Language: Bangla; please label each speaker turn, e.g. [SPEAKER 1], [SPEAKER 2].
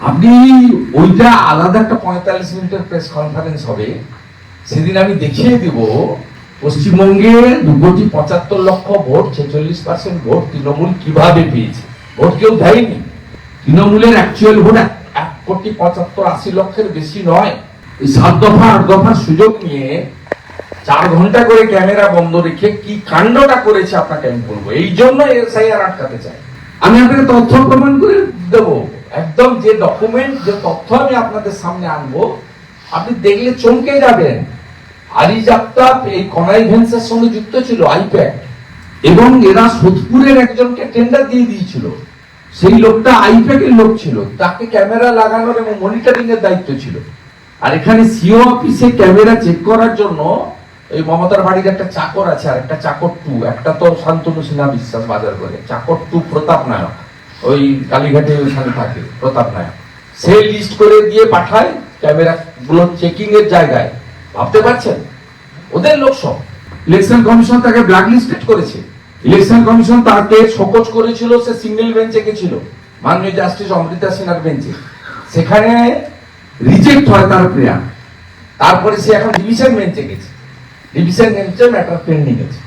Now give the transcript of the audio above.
[SPEAKER 1] আপনি ওইটা আলাদা একটা পঁয়তাল্লিশ মিনিটের প্রেস কনফারেন্স হবে। সেদিন আমি দেখিয়ে দিব, পশ্চিমবঙ্গে দু কোটি পঁচাত্তর লক্ষ ভোট, ছেচল্লিশ পার্সেন্ট ভোট তৃণমূল কীভাবে পেয়েছে? ভোট কেউ দেয়নি। তৃণমূলের অ্যাকচুয়াল ভোট এক- কোটি পঁচাত্তর আশি লক্ষের বেশি নয়। এই সাত দফা, আট দফার সুযোগ নিয়ে চার ঘণ্টা করে ক্যামেরা বন্ধ রেখে কি কাণ্ডটা করেছে আপনাকে আমি বলব। এই জন্য এসআইআর আটকাতে চাই। আমি আপনাকে তথ্য প্রমাণ করে একদম যে ডকুমেন্ট যে তথ্য আমি আপনাদের সামনে আনব, আপনি দেখলে চমকে যাবেন। আরিজ আফতাব এই কনাই ভেন্সের সঙ্গে যুক্ত ছিল, আইপ্যাড। এবং এরা সোদপুরের একজনকে টেন্ডার দিয়ে দিয়েছিল। সেই লোকটা আইপ্যাকের লোক ছিল। তাকে ক্যামেরা লাগানোর এবং মনিটরিং এর দায়িত্ব ছিল। আর এখানে সিও অফিসে ক্যামেরা চেক করার জন্য এই মমতার বাড়ির একটা চাকর আছে আর একটা চাকর টু, একটা তো শান্তনু সিনহা বিশ্বাস বাজার করে চাকর টু প্রতাপ নায়ক। ওই কালীঘাটে ওখানে থাকে, প্রতাপ নায়ক সে লিস্ট করে দিয়ে পাঠায় ক্যামেরা গুলো চেকিং এর জায়গায়। ভাবতে পারছেন? ওদের লোক সব। ইলেকশন কমিশন তাকে ব্ল্যাক লিস্টেড করেছে। ইলেকশন কমিশন তাকে শোকজ করেছিল, সে সিঙ্গেল বেঞ্চে গেছিল। মাননীয় জাস্টিস অমৃতা সিনহার বেঞ্চে সেখানে রিজেক্ট হয় তার প্রেয়ার তারপরে সে এখন ডিভিশন বেঞ্চে গেছে। ডিভিশন বেঞ্চে ম্যাটার পেন্ডিং আছে।